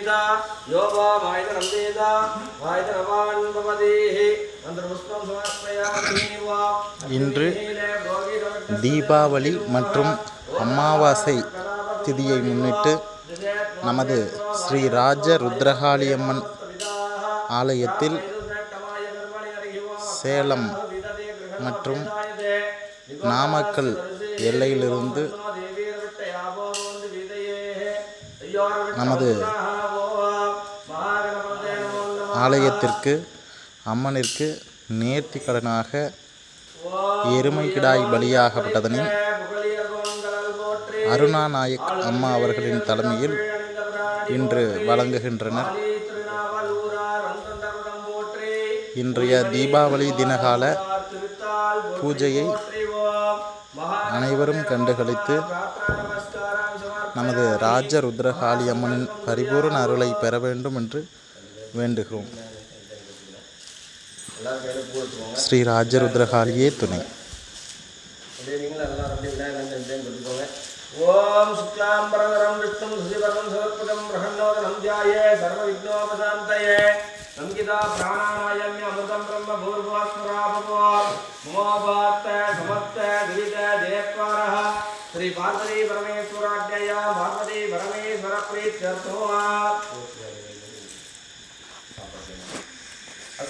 வேத யோபா மாயுதனம் வேத மாயுதனவான் பவதேஹி இன்று தீபாவளி மற்றும் அமாவாசை திதியை முன்னிட்டு நமது ஸ்ரீ ராஜ ருத்ரகாளியம்மன் ஆலயத்தில் சேலம் மற்றும் நாமக்கல் எல்லையிலிருந்து நமது ஆலயத்திற்கு அம்மனிற்கு நேர்த்தி கடனாக எருமை கிடாய் பலியாகப்பட்டதனை அருணாநாயக் அம்மா அவர்களின் தலைமையில் இன்று வழங்குகின்றனர். இன்றைய தீபாவளி தினகால பூஜையை அனைவரும் கண்டுகளித்து நமது ராஜ ருத்ரகாளி அம்மனின் பரிபூர்ண அருளை பெற வேண்டும் என்று வேண்டுகிறோம் ஸ்ரீ ராஜ ருத்ரகாளியே துணை அப்படியே நீங்களும் அதெல்லாம் அப்படியே விநாயகர் ஜெயந்தி கொடுத்துக்கோங்க ஓம் சுக்லாம்பரதரம் விஷ்ணும் சுசிவரம் சமர்ப்பதம் பிரகன்னோதனம் தியாயே சர்வ விக்னோபசாந்தயே சங்கிதா பிராணாயாமிய அமிர்தம் பிரம்ம பூர்வாஸ்மரா பகவான் மமோபாத்த சமஸ்த விவித ஜெயத்வாரः ஸ்ரீ பார்வதி பரமேஸ்வராட்யயா பார்வதி பரமேஸ்வர பிரீத்யர்த்தோ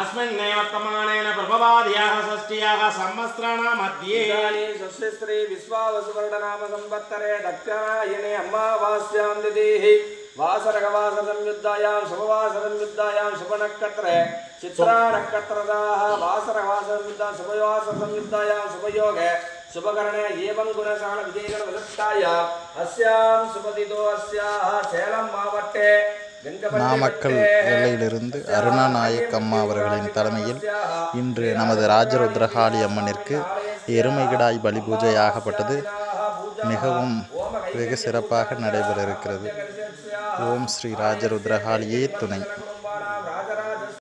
अस्मिन्नेव प्रमाणेन प्रभवाद्याः षष्ट्याः संवत्सराणामध्ये इदानीं षष्ठस्त्री विश्वावसुवर्णनामसंवत्सरे दक्षिणायने अम्मावास्यां दिदेः वासरगवाससंयुद्धायां शुभवाससंयुद्धायां शुभनक्षत्रे चित्रानक्षत्रदाः वासरवाससंयुद्धां शुभवाससंयुद्धायां शुभयोगे शुभकरणे एवं गुणशालविजयगणवृत्ताय अस्यां सुपतितो अस्याः शैलं मावट्टे நாமக்கல் எல்லையிலிருந்து அருணாநாயக்கம்மா அம்மா அவர்களின் தலைமையில் இன்று நமது ராஜருத்ரகாளி அம்மனிற்கு எருமைகிடாய் பலி பூஜை ஆகப்பட்டது மிகவும் வெகு சிறப்பாக நடைபெற இருக்கிறது. ஓம் ஸ்ரீ ராஜருத்ரகாளியே துணை.